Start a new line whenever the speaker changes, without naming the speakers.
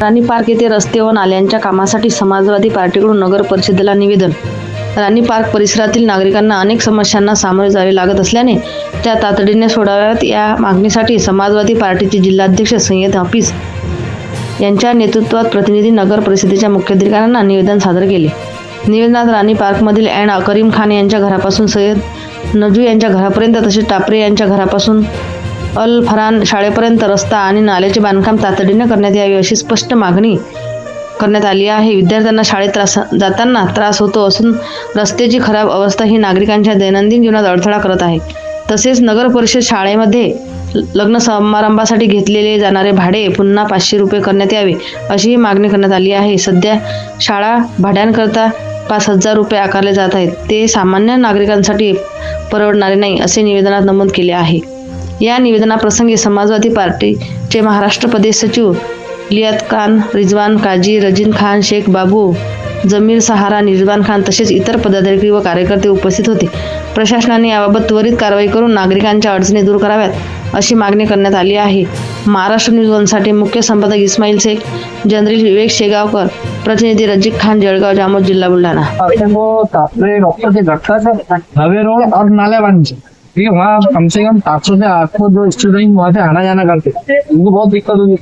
राणी park येथे रस्ते व नाल्यांच्या कामासाठी समाजवादी पार्टीकडून नगर परिषदेला निवेदन. राणी पार्क परिसरातील नागरिकांना अनेक समस्यांना सामोरे जावे लागत असल्याने त्या तातडीने सोडाव्यात. या मागणीसाठी समाजवादी पार्टीचे जिल्हाध्यक्ष सय्यद हाफिज यांच्या नेतृत्वात प्रतिनिधी नगर परिषदेच्या मुख्याधिकाऱ्यांना निवेदन सादर केले. निवेदनात राणी पार्कमधील अँड करीम खान यांच्या घरापासून सय्यद नजू यांच्या घरापर्यंत तसेच टापरे यांच्या घरापासून अल फरान शाळेपर्यंत रस्ता आणि नाल्याचे बांधकाम तातडीने करण्यात यावे अशी स्पष्ट मागणी करण्यात आली आहे. विद्यार्थ्यांना शाळेत त्रास जाताना त्रास होतो असून रस्त्याची खराब अवस्था ही नागरिकांच्या दैनंदिन जीवनात अडथळा करत आहे. तसेच नगर परिषद शाळेमध्ये लग्न समारंभासाठी घेतलेले जाणारे भाडे पुन्हा पाचशे रुपये करण्यात यावे अशीही मागणी करण्यात आली आहे. सध्या शाळा भाड्यांकरता पाच हजार रुपये आकारले जात आहेत. ते सामान्य नागरिकांसाठी परवडणारे नाही असे निवेदनात नमूद केले आहे. या निवेदनाप्रसंगी समाजवादी पार्टीचे महाराष्ट्र प्रदेश सचिव लियात खान रिजवान काजी रजीन खान शेख बाबू जमीर सहारा रिजवान खान तसेच इतर पदाधिकारी व कार्यकर्ते उपस्थित होते. प्रशासनाने याबाबत त्वरित कारवाई करून नागरिकांच्या अडचणी दूर कराव्यात अशी मागणी करण्यात आली आहे. महाराष्ट्र न्यूज वनसाठी मुख्य संपादक इस्माईल शेख जनरल विवेक शेगावकर प्रतिनिधी रजिक खान जळगाव जामोद जिल्हा बुलढाणा.
तापरे डॉक्टर हवे रोड और है वहाँ कम से कम सात सौ से आठ सौ जो स्टूडेंट वहाँ से आना जाना करते उनको बहुत दिक्कत होगी